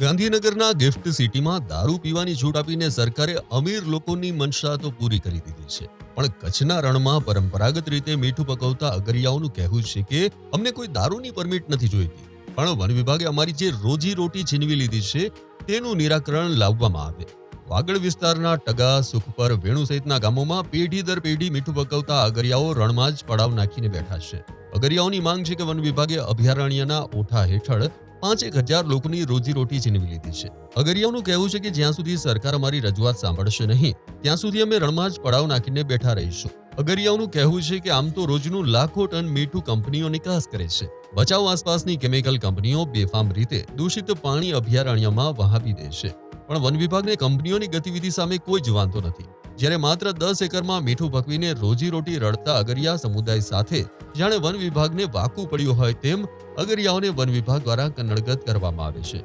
ગાંધીનગરના ગિફ્ટ સિટીમાં દારૂ પીવાની છૂટ આપીને સરકારે અમીર લોકોની મનસા તો પૂરી કરી દીધી છે. પણ કચ્છના રણમાં પરંપરાગત રીતે મીઠું પકવતા અગરિયાઓનું કહેવું છે કે, અમને કોઈ દારૂની પરમિટ નથી જોઈતી. પણ વન વિભાગે અમારી જે રોજી રોટી છીનવી લીધી છે, તેનું નિરાકરણ લાવવામાં આવે. વાગડ વિસ્તારના ટગા, સુખપર, વેણુ સહિતના ગામોમાં પેઢી દર પેઢી મીઠું પકવતા અગરિયાઓ રણમાં જ પડાવ નાખીને બેઠા છે. અગરિયાઓની માંગ છે કે વન વિભાગે અભયારણ્યના ઓઠા હેઠળ પાંચેક હજાર લોકોની રોજીરોટી છીનવી લીધી છે. અગરિયાઓનું કહેવું છે કે જ્યાં સુધી સરકાર અમારી રજૂઆત સાંભળશે નહીં, ત્યાં સુધી અમે રણમાં જ પડાવ નાખીને બેઠા રહીશું. અગરિયાઓનું કહેવું છે કે આમ તો રોજનું લાખો ટન મીઠું કંપનીઓ નિકાસ કરે છે. બચાવ આસપાસની કેમિકલ કંપનીઓ બેફામ રીતે દૂષિત પાણી અભયારણ્યમાં વહાવી દે છે. પણ વન વિભાગને કંપનીઓની ગતિવિધિ સામે કોઈ જ વાંધો નથી. જ્યારે માત્ર દસ એકરમાં મીઠું પકવીને રોજીરોટી રડતા અગરિયા સમુદાય સાથે, જાણે વન વિભાગને વાકું પડ્યું હોય તેમ અગરિયાઓને વન વિભાગ દ્વારા કન્નડગત કરવામાં આવે છે.